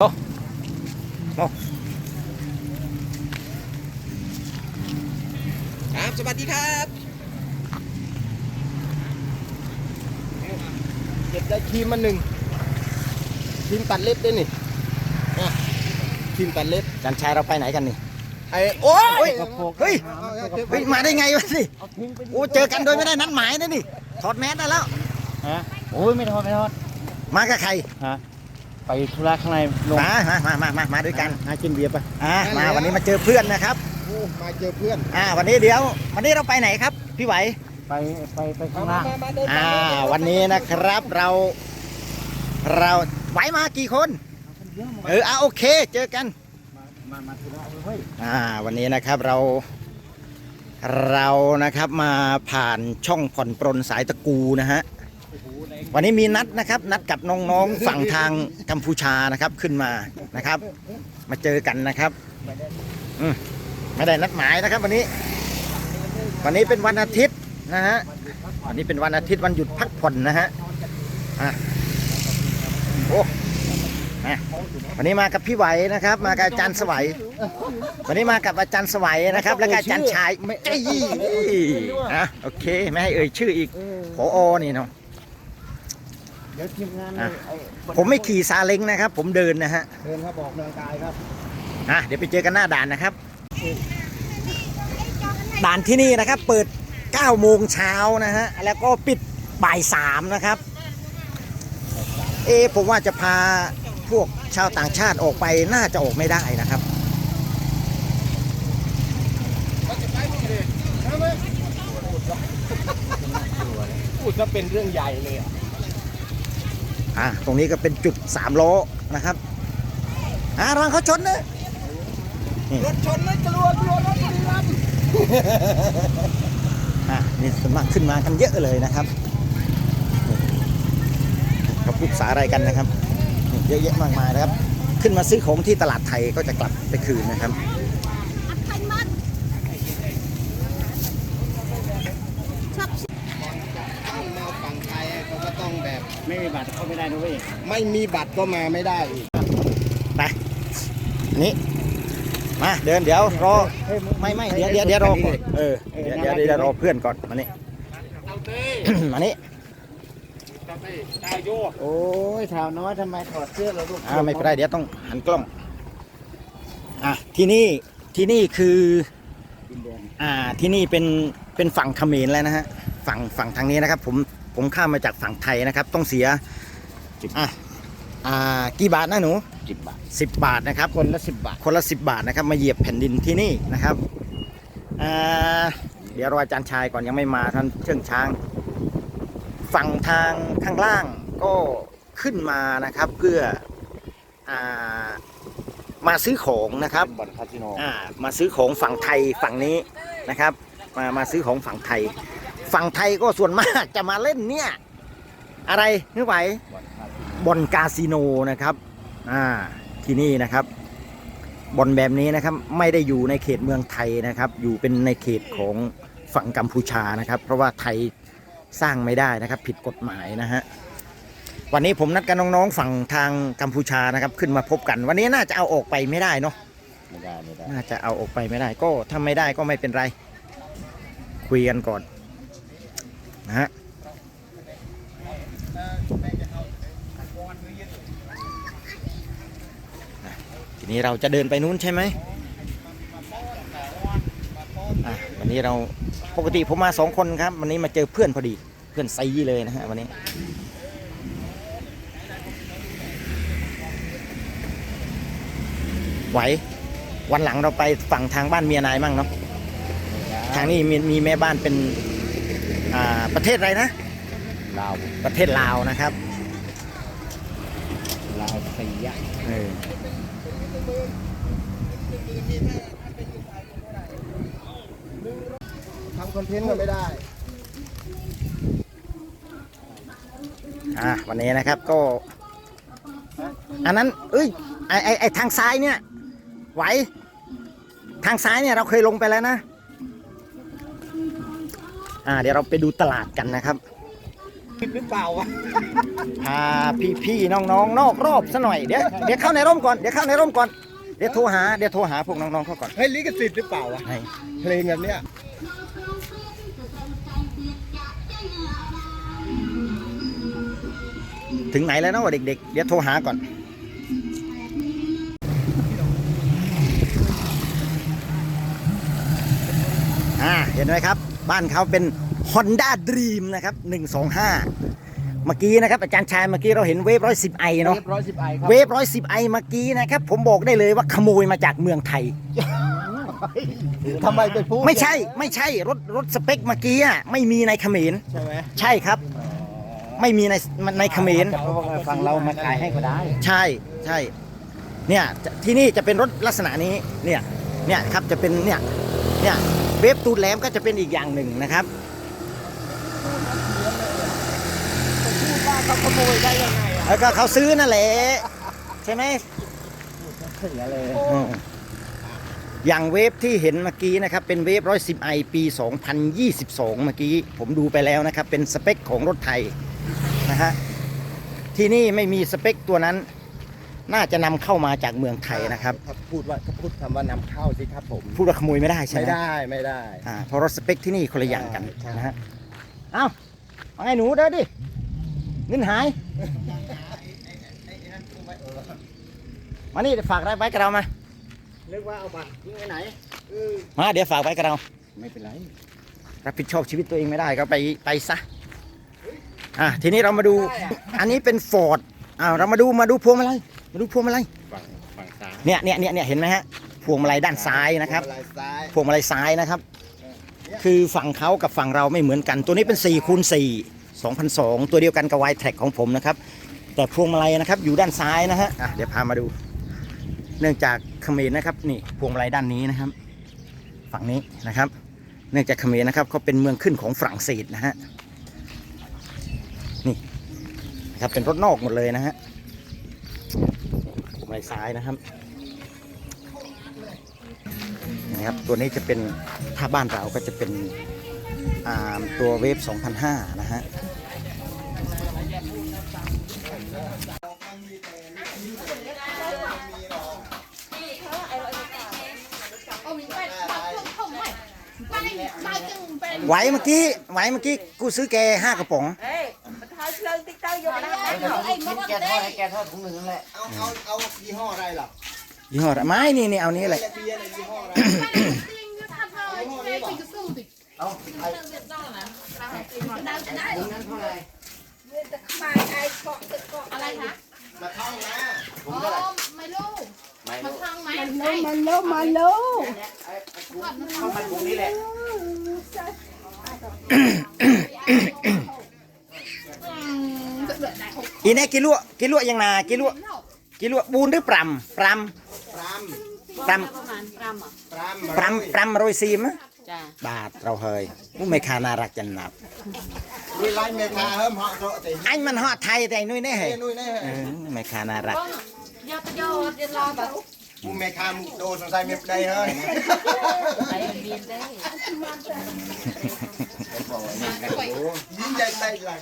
โอ้โอ้ครับ สวัสดีครับเก็บได้ครีมมาหนึ่งครีมตัดเล็บด้วยนี่อะครีมตัดเล็บจันชายเราไปไหนกันนี่ไอ้โอ้ยเฮ้ยเฮ้ยมาได้ไงวะสิโอ้เจอกันโดยไม่ได้นัดหมายนะนี่ถอดแมสได้แล้ว ฮะโอ้ยไม่ทอดไม่ทอดมากับใครฮะ ไปธุระข้างในลงมามามามามามาด้วยกันหากินเบียร์ไปอ่ามาวันนี้มาเจอเพื่อนนะครับโอ้มาเจอเพื่อนอ่าวันนี้เดี๋ยว วันนี้เราไปไหนครับ พี่ไหวไปไปไปข้างล่างเดินอ่าวันนี้นะครับเราเราไหวมากี่คนเออเอาโอเค เจอกันมามาธุระเฮ้ยอ่าวันนี้นะครับเราเรานะครับมาผ่านช่องผ่อนปรนสายตะกูนะฮะ วันนี้มีนัดนะครับ นัดกับน้องๆฝั่งทางกัมพูชานะครับขึ้นมานะครับ มาเจอกันนะครับอืมไม่ได้นัดหมายนะครับ วันนี้ วันนี้เป็นวันอาทิตย์นะฮะวันนี้เป็นวันอาทิตย์วันหยุดพักผ่อนนะฮะอะโอ้นะวันนี้มากับพี่ไหวนะครับ มากับอาจารย์สวัย วันนี้มากับอาจารย์สวัยนะครับ แล้วก็อาจารย์ชายไอ้ยี่อะโอเค ไม่ให้เอ่ยชื่ออีกผอนี่เนาะ เดี๋ยวทีมงานอะ ไอ้ผมไม่ขี่ซาเล้งนะครับ ผมเดินนะฮะเดินครับออกกำลังกายครับอะเดี๋ยวไปเจอกันหน้าด่านนะครับ ด่านที่นี่นะครับ เปิด 9 โมงเช้านะฮะ แล้วก็ปิดบ่ายสามนะครับ เอะผมว่าจะพาพวกชาวต่างชาติออกไปน่าจะออกไม่ได้นะครับ พูดก็เป็นเรื่องใหญ่เลยอะ อะตรงนี้ก็เป็นจุดสามล้อนะครับอะระวังเขาชนนะรถชนไม่กลัวกลัวรถบุรีรัมย์อะนี่สวนมากขึ้นมากันเยอะเลยนะครับนี่เขาพูดภาษาอะไรกันนะครับนี่เยอะแยะมากมายนะครับ ขึ้นมาซื้อของที่ตลาดไทยก็จะกลับไปคืนนะครับ มาฝั่งไทยเขาก็ต้องแบบ ไม่มีบั ตรเข้าไม่ได้นะเว้ยไม่มีบัตรก็มาไม่ได้อีกไปนี่มาเดินเดี๋ยวรอไม่ไม่เดี๋ยวเดี๋ยวเดี๋ยวรอก่อนเออเดี๋ยวเดี๋ยวเดี๋ยวรอเพื่อนก่อนมานี่มานี่โอ้ยสาวน้อยทำไมถอดเสื้อแล้วลูกอ่าไม่เป็นไรเดี๋ยวต้องหันกล้องอะที่นี่ที่นี่คือดินแดนอ่าที่นี่เป็นเป็นฝั่งเขมรแล้วนะฮะฝั่งฝั่งทางนี้นะครับ ผม ผมข้ามมาจากฝั่งไทยนะครับ ต้องเสียอะอ่ากี่บาทนะหนูสิบบาทสิบบาทนะครับ คนละสิบบาท คนละสิบบาทนะครับ มาเหยียบแผ่นดินที่นี่นะครับอ่าเดี๋ยวรออาจารย์ชายก่อนยังไม่มาท่านเชื่องช้าง ฝั่งทางข้างล่างก็ขึ้นมานะครับเพื่ออ่ามาซื้อของนะครับบ่อนคาสิโนอ่ามาซื้อของฝั่งไทยฝั่งนี้นะครับ มามาซื้อของฝั่งไทย ฝั่งไทยก็ส่วนมากจะมาเล่นเนี่ย อะไรนึกไหวบ่อนคาสิโนบอลคาสิโนนะครับอ่าที่นี่นะครับบอลแบบนี้นะครับไม่ได้อยู่ในเขตเมืองไทยนะครับ อยู่เป็นในเขตของฝั่งกัมพูชานะครับ เพราะว่าไทยสร้างไม่ได้นะครับ ผิดกฎหมายนะฮะวันนี้ผมนัดกับน้องๆฝั่งทางกัมพูชานะครับ ขึ้นมาพบกัน วันนี้น่าจะเอาออกไปไม่ได้เนาะไม่ได้ไม่ได้น่าจะเอาออกไปไม่ได้ก็ถ้าไม่ได้ก็ไม่เป็นไร คุยกันก่อน นะฮะทีนี้เราจะเดินไปนู้นใช่ไหมวันนี้เราปกติผมมาสองคนครับ วันนี้มาเจอเพื่อนพอดีเพื่อนไซยี่เลยนะฮะวันนี้ไหววันหลังเราไปฝั่งทางบ้านเมียนายมั่งเนาะทางนี้มีมีแม่บ้านเป็น ประเทศอะไรนะลาวประเทศลาวนะครับลาวสีอะเออทำคอนเทนต์ก็ไม่ได้อ่าวันนี้นะครับก็ อันนั้น เอ้ยไอไอไอทางซ้ายเนี่ย ไหว ทางซ้ายเนี่ยเราเคยลงไปแล้วนะ อ่าเดี๋ยวเราไปดูตลาดกันนะครับหรือเปล่าวะพาพี่ๆน้องๆนอกรอบซะหน่อยเดี๋ยวเดี๋ยวเข้าในร่มก่อนเดี๋ยวเข้าในร่มก่อนเดี๋ยวโทรหาเดี๋ยวโทรหาพวกน้องๆเขาก่อนเฮ้ยลิขสิทธิ์หรือเปล่าวะให้เพลงแบบเนี้ยถึงไหนแล้วเนาะเด็กๆ เดี๋ยวโทรหาก่อน อ่า เห็นไหมครับ บ้านเขาเป็น Honda Dream นะครับ 125 เมื่อกี้นะครับอาจารย์ชายเมื่อกี้เราเห็นเวฟร้อยสิบไอเนาะเรียบร้อยสิบไอครับเวฟร้อยสิบไอเมื่อกี้นะครับ ผมบอกได้เลยว่าขโมยมาจากเมืองไทย ทำไมไปพูดไม่ใช่ไม่ใช่รถรถสเปคเมื่อกี้อะไม่มีในเขมรใช่ไหมใช่ครับ ไม่มีในในเขมรจะเพราะว่าฟังเรามาขายให้ก็ได้ ใช่ใช่เนี่ยจะที่นี่จะเป็นรถลักษณะนี้เนี่ยเนี่ยครับจะเป็นเนี่ยเนี่ย เวฟตูดแหลมก็จะเป็นอีกอย่างหนึ่งนะครับพูดว่าเขาขโมยได้ยังไงอะแล้วก็เขาซื้อนั่นแหละใช่ไหมเสียเลยอืมอย่างเวฟที่เห็นเมื่อกี้นะครับ เป็นเวฟ110ไอปี 2022 เมื่อกี้ ผมดูไปแล้วนะครับ เป็นสเปคของรถไทยนะฮะที่นี่ไม่มีสเปคตัวนั้น น่าจะนำเข้ามาจากเมืองไทยนะครับถ้าพูดว่าถ้าพูดคำว่านำเข้าสิครับผมพูดว่าขโมยไม่ได้ใช่ไม่ไหมได้ไม่ได้ อ่าเพราะรถสเปคที่นี่คนละอย่างกันใช่ นะฮะเอ้าว่าไงหนูเดินดิเงินหาย มานี่เดี๋ยวฝากไว้กับเรามา นึกว่าเอาบัตรยิงไปไหนเออมาเดี๋ยวฝากไว้กับเรา ไม่เป็นไรรับผิดชอบชีวิตตัวเองไม่ได้ก็ไปไปซะ อะทีนี้เรามาดู อันนี้เป็นฟอร์ดอ่าเรามาดูมาดูพวงมาลัย มาดูพวงมาลัยฝั่งฝั่งซ้ายเนี่ยเนี่ยเนี่ยเนี่ยเห็นไหมฮะพวงมาลัยด้านซ้ายนะครับอะไรซ้ายพวงมาลัยซ้ายนะครับ คือฝั่งเขากับฝั่งเราไม่เหมือนกัน ตัวนี้เป็น4คูณ4 2002 ตัวเดียวกันกับ Y Track ของผมนะครับ แต่พวงมาลัยนะครับอยู่ด้านซ้ายนะฮะอะเดี๋ยวพามาดู เนื่องจากเขมรนะครับนี่พวงมาลัยด้านนี้นะครับ ฝั่งนี้นะครับ เนื่องจากเขมรนะครับเขาเป็นเมืองขึ้นของฝรั่งเศสนะฮะนี่นะครับเป็นรถนอกหมดเลยนะฮะ พวงมาลัยซ้ายนะครับนะครับ ตัวนี้จะเป็นถ้าบ้านเราก็จะเป็นอ่าตัวเวฟ2005 นะฮะ Ồ, mình quay bảo không không phải quay bao chừng về ไหวเมื่อกี้ไหวเมื่อกี้กูซื้อแกห้ากระป๋อง Ê, mình thôi lên tí tới vô đó. Ê, ê, nó แก có ทอดให้ đây แกทอดถุงหนึ่งนั่นแหละเอาเอาเอายี่ห้ออะไรหรอยี่ห้ออะไรไม่นี่นี่เอานี้เลยเบียร์ในยี่ห้ออะไร Tiên như tha thôi, chị đây chị cứ sưu thì เอา Đừng việc đâu mà Đâu sẽ đấy ถุงนั้นเท่าไหร่ Mai ai cọ tự cọ. Ở đây hả? มาท่องนะถุงเท่าไหร่ Ồ, mày lưu ไม่ Mà รู้ thằng mày Mà Đây, lô, mà lô. เข้ามาถุงนี้แหละ đợi đại hộp อีนี่กิลวกิลวยังนากิลว khổ กิลวบูนหรือปรำปรปรามำปรประมาณปรำอะปรามำปรำปรำโรยซีมะจ้าบาทเราเฮยผู้ไม่คาน่ารักจันนับวิไลเมคาเฮิมเหาะโตติอันมันฮอดไทยแต่นุ้ยแน่เฮ้เฮ้ยยนุ้ยแน่เออไม่คาน่ารัก Vâng Do tôi do, đi lo bà มูเมคามุโดสงสัยเมียได้เฮ้ยไปเรียนได้ยิ้มใจใจหลัง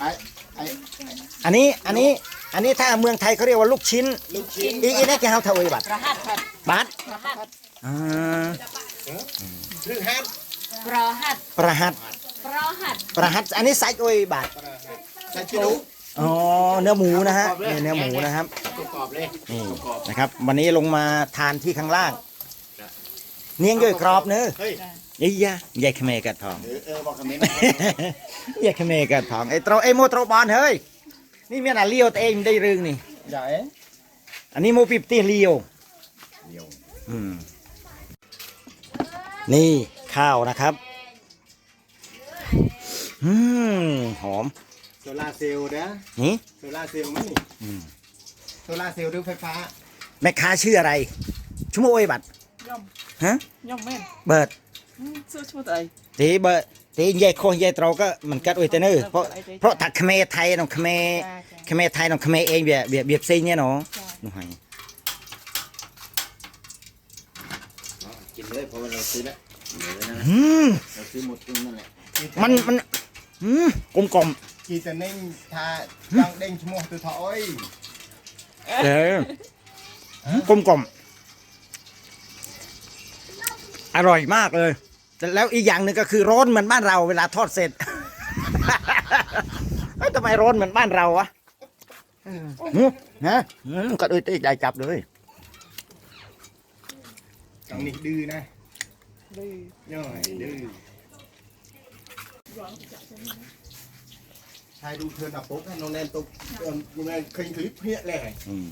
ไอ้ไอ้อันนี้อันนี้อันนี้ถ้าเมืองไทยเขาเรียกว่าลูกชิ้น ลูกชิ้นอีอีนี่จะเฮาเท่าไหร่บาทประหัดหัดบาทประหัดอ่าหรือฮัทประหัดประหัตประหัดประหัตอันนี้ไซส์โอ้ยบาทใส่ชิลุอ๋อเนื้อหมูนะฮะนี่เนื้อหมูนะครับประกอบเลยนี่นะครับ วันนี้ลงมาทานที่ข้างล่าง เนียงย่อยกรอบเนอะเฮ้ย ยี่ยะใหญ่ขเมกัดทองเออเออบอกคอมเมนต์ใหญ่ขเมกัดทองไอ้โตรไอ้โมโตรบอลเฮ้ยนี่เมียน่ะเลี้ยวตัวเองได้รึงนี่ใหญ่อันนี้โมปิบตีเลี้ยวเดียวอืมนี่ข้าวนะครับอืมหอมโซลาร์เซลล์นะนี่โซลาร์เซลล์มั้ยนี่อืมโซลาร์เซลล์หรือไฟฟ้าแม่ค้าชื่ออะไรชั่วโมงโอ้ยบัตรย่อมฮะย่อมแม่นเบิร์ด ซื้อชุดอะไร ตีเบอร์ตีใหญ่โคใหญ่โตรก็มันกัดอุ้ยแต่เนอเพราะเพราะถ้าเขมรไทยน้องเขมรเขมรไทยน้องเขมรเองเบียเบียเบียบซีเนี่ยเนาะนู่นไง กินเลยเพราะว่าเราซื้อแล้วเหลือนะ อืม เราซื้อหมดถุงนั่นแหละ มันมันอืมกลมกล่อม กีตานิ่งทาจังเด้งชะโมกตัวถอย เอออืมกลมกล่อมอร่อยมากเลย แต่แล้วอีกอย่างหนึ่งก็คือร้อนเหมือนบ้านเราเวลาทอดเสร็จเอ้ยทำไมร้อนเหมือนบ้านเราวะหืมนะอืมก็เลยตีใจจับเลยจังนี่ดื้อนะดื้อย่อยดื้อใช่ดูเธอหนับปุ๊บให้น้องแนนตุ๊กเออน้องแนนเคยคลิปเพี้ยแหละอืม